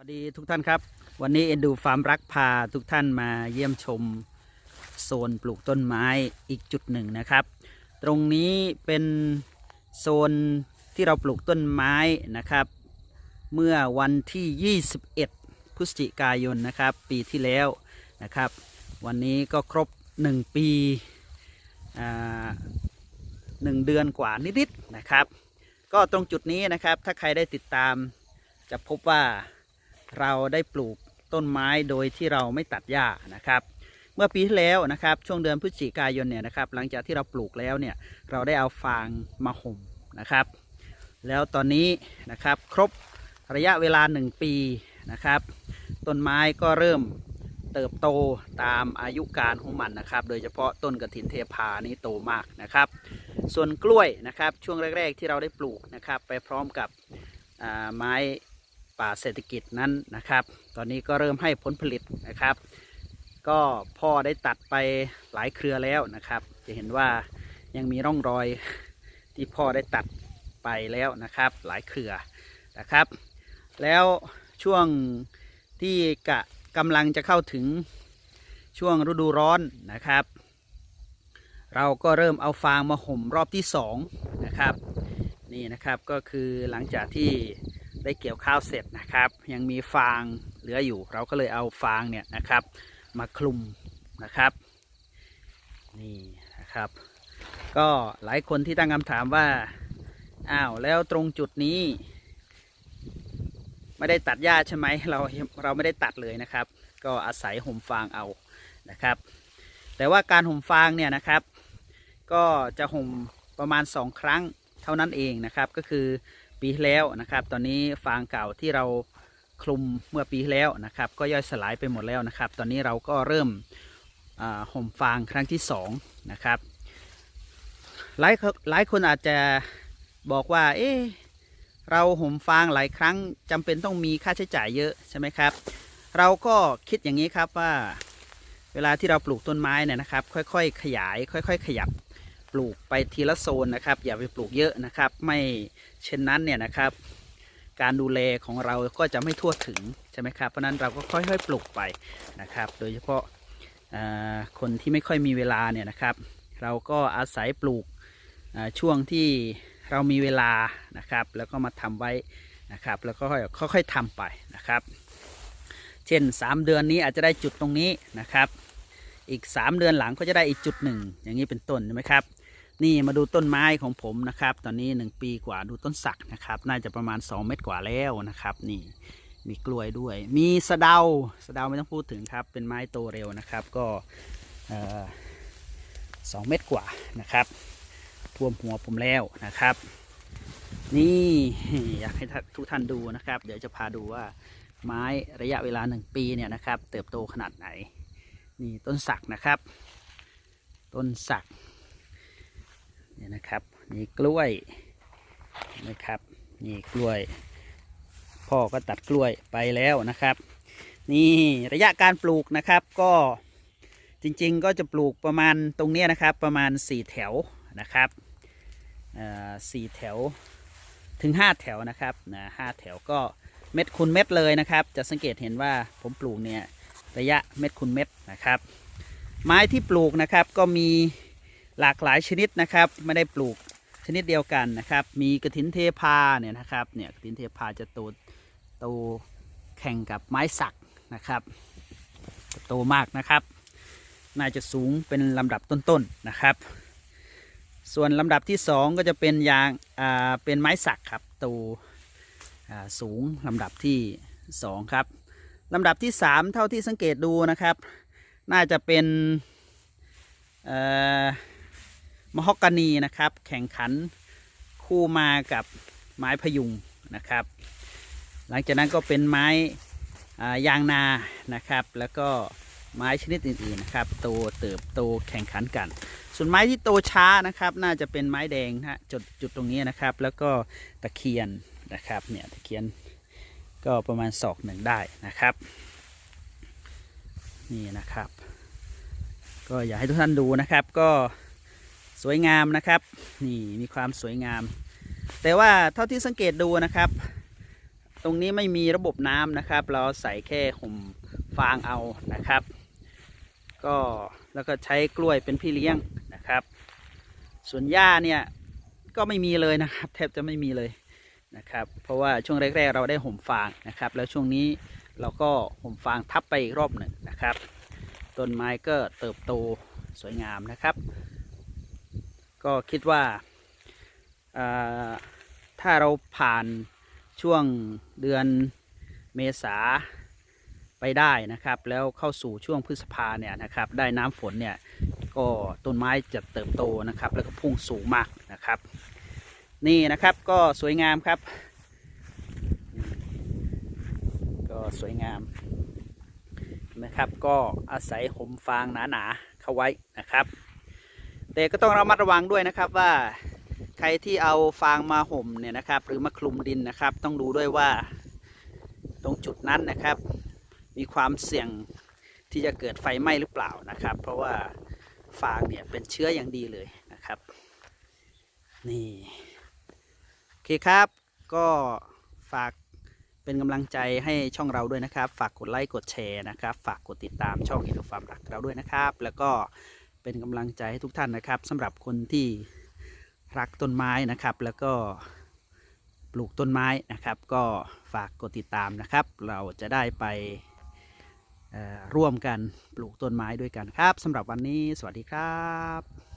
สวัสดีทุกท่านครับ วันนี้เอ็นดูฟาร์มรักพาทุกท่านมาเยี่ยมชมโซนปลูกต้นไม้อีกจุดหนึ่งนะครับ ตรงนี้เป็นโซนที่เราปลูกต้นไม้นะครับ เมื่อวันที่ 21 พฤศจิกายนนะครับ ปีที่แล้วนะครับ วันนี้ก็ครบ 1 ปีหนึ่งเดือนกว่านิดๆนะครับ ก็ตรงจุดนี้นะครับถ้าใครได้ติดตามจะพบว่า เราได้ปลูกต้นไม้โดยที่เราไม่ตัดหญ้านะครับ เมื่อปีที่แล้วนะครับ ช่วงเดือนพฤศจิกายนเนี่ยนะครับ หลังจากที่เราปลูกแล้วเนี่ยเราได้เอาฟางมาห่มนะครับ แล้วตอนนี้นะครับครบระยะเวลา 1 ปีนะครับ ต้นไม้ก็เริ่มเติบโตตามอายุการของมันนะครับ โดยเฉพาะต้นกระถินเทพานี้โตมากนะครับ ส่วนกล้วยนะครับช่วงแรก ๆ ที่เราได้ปลูกนะครับ ไปพร้อมกับไม้ ป่าเศรษฐกิจนั้นนะครับ ตอนนี้ก็เริ่มให้ผลผลิตนะครับ ก็พ่อได้ตัดไปหลายเครือแล้วนะครับ จะเห็นว่ายังมีร่องรอยที่พ่อได้ตัดไปแล้วนะครับ หลายเครือนะครับ แล้วช่วงที่กะกำลังจะเข้าถึงช่วงฤดูร้อนนะครับ เราก็เริ่มเอาฟางมาห่มรอบที่สองนะครับ นี่นะครับก็คือหลังจากที่ ได้เกี่ยวข้าวเสร็จนะครับ ยังมีฟางเหลืออยู่ เราก็เลยเอาฟางเนี่ยนะครับ มาคลุมนะครับ นี่นะครับ ก็หลายคนที่ตั้งคำถามว่าอ้าวแล้วตรงจุดนี้ ไม่ได้ตัดหญ้าใช่ไหมเราเราไม่ได้ตัดเลยนะครับ ก็อาศัยห่มฟางเอานะครับ แต่ว่าการห่มฟางเนี่ยนะครับ ก็จะห่มประมาณสองครั้งเท่านั้นเองนะครับ ก็คือ ปีที่แล้วนะครับ ตอนนี้ฟางเก่าที่เราคลุมเมื่อปีที่แล้วนะครับ ก็ย่อยสลายไปหมดแล้วนะครับ ตอนนี้เราก็เริ่มห่มฟางครั้งที่สองนะครับหลายหลายคนอาจจะบอกว่า เอ๊เราห่มฟางหลายครั้งจำเป็นต้องมีค่าใช้จ่ายเยอะใช่ไหมครับ เราก็คิดอย่างนี้ครับว่า เวลาที่เราปลูกต้นไม้เนี่ยนะครับ ค่อยๆ ขยาย ค่อย ๆ ขยับ ปลูกไปทีละโซนนะครับ อย่าไปปลูกเยอะนะครับ ไม่เช่นนั้นเนี่ยนะครับ การดูแลของเราก็จะไม่ทั่วถึงใช่ไหมครับเพราะนั้นเราก็ค่อยๆปลูกไปนะครับ โดยเฉพาะคนที่ไม่ค่อยมีเวลาเนี่ยนะครับ เราก็อาศัยปลูกช่วงที่เรามีเวลานะครับ แล้วก็มาทำไว้นะครับ แล้วก็ค่อยๆทำไปนะครับ เช่น 3 เดือนนี้อาจจะได้จุดตรงนี้นะครับ อีก 3 เดือนหลังก็จะได้อีกจุดหนึ่งอย่างนี้เป็นต้นใช่ไหมครับ นี่มาดูต้นไม้ของผมนะครับ ตอนนี้ 1 ปีกว่าดูต้นสักนะครับ น่าจะประมาณ 2 เมตรกว่าแล้วนะครับ นี่มีกล้วยด้วย มีสะเดาสะเดาไม่ต้องพูดถึงครับ เป็นไม้โตเร็วนะครับ ก็สองเมตรกว่านะครับท่วมหัวผมแล้วนะครับ นี่อยากให้ทุกท่านดูนะครับ เดี๋ยวจะพาดูว่าไม้ระยะเวลา1ปีเนี่ยนะครับ เติบโตขนาดไหน นี่ต้นสักนะครับ ต้นสัก เนี่ยนะครับนี่กล้วยนะครับนี่กล้วย พ่อก็ตัดกล้วยไปแล้วนะครับ นี่ระยะการปลูกนะครับก็จริงๆก็จะปลูกประมาณตรงนี้นะครับประมาณ 4 แถวนะครับสี่แถวถึง 5 แถวนะครับนะห้าแถวก็เม็ดคูณเม็ดเลยนะครับ จะสังเกตเห็นว่าผมปลูกเนี่ยระยะเม็ดคูณเม็ดนะครับ ไม้ที่ปลูกนะครับก็มี หลากหลายชนิดนะครับ ไม่ได้ปลูกชนิดเดียวกันนะครับ มีกระถินเทพาเนี่ยนะครับเนี่ยกระถินเทพาจะโตโตแข่งกับไม้สักนะครับโตมากนะครับ น่าจะสูงเป็นลำดับต้นๆนนะครับ ส่วนลำดับที่สองก็จะเป็นยางอ่าเป็นไม้สักครับโตอ่าสูงลำดับที่สองครับลำดับที่สามเท่าที่สังเกตดูนะครับ น่าจะเป็นเอ่อ มฮอกกานีนะครับ แข่งขันคู่มากับไม้พยุงนะครับ หลังจากนั้นก็เป็นไม้ยางนานะครับ แล้วก็ไม้ชนิดอื่นๆนะครับโตเติบโตแข่งขันกัน ส่วนไม้ที่โตช้านะครับ น่าจะเป็นไม้แดงนะฮะจุดจุดตรงนี้นะครับ แล้วก็ตะเคียนนะครับเนี่ยตะเคียนก็ประมาณศอกหนึ่งได้นะครับ นี่นะครับ ก็อยากให้ทุกท่านดูนะครับก็ สวยงามนะครับนี่มีความสวยงาม แต่ว่าเท่าที่สังเกตดูนะครับ ตรงนี้ไม่มีระบบน้ำนะครับ เราใส่แค่ห่มฟางเอานะครับ ก็แล้วก็ใช้กล้วยเป็นพี่เลี้ยงนะครับ ส่วนหญ้าเนี่ยก็ไม่มีเลยนะครับ แทบจะไม่มีเลยนะครับ เพราะว่าช่วงแรก ๆ เราได้ห่มฟางนะครับ แล้วช่วงนี้เราก็ห่มฟางทับไปอีกรอบหนึ่งนะครับ ต้นไม้ก็เติบโตสวยงามนะครับ ก็คิดว่าถ้าเราผ่านช่วงเดือนเมษาไปได้นะครับ แล้วเข้าสู่ช่วงพฤษภาเนี่ยนะครับ ได้น้ำฝนเนี่ยก็ต้นไม้จะเติบโตนะครับ แล้วก็พุ่งสูงมากนะครับ นี่นะครับก็สวยงามครับ ก็สวยงามนะครับ ก็อาศัยห่มฟางหนาๆเข้าไว้นะครับ แต่ก็ต้องระมัดระวังด้วยนะครับว่าใครที่เอาฟางมาห่มเนี่ยนะครับ หรือมาคลุมดินนะครับ ต้องดูด้วยว่าตรงจุดนั้นนะครับ มีความเสี่ยงที่จะเกิดไฟไหม้หรือเปล่านะครับ เพราะว่าฟางเนี่ยเป็นเชื้ออย่างดีเลยนะครับ นี่โอเคครับ ก็ฝากเป็นกำลังใจให้ช่องเราด้วยนะครับ ฝากกดไลค์กดแชร์นะครับ ฝากกดติดตามช่องอินโดฟาร์มรักเราด้วยนะครับ แล้วก็ เป็นกำลังใจให้ทุกท่านนะครับสำหรับคนที่รักต้นไม้นะครับ แล้วก็ปลูกต้นไม้นะครับ ก็ฝากกดติดตามนะครับ เราจะได้ไปร่วมกันปลูกต้นไม้ด้วยกันครับสำหรับวันนี้สวัสดีครับ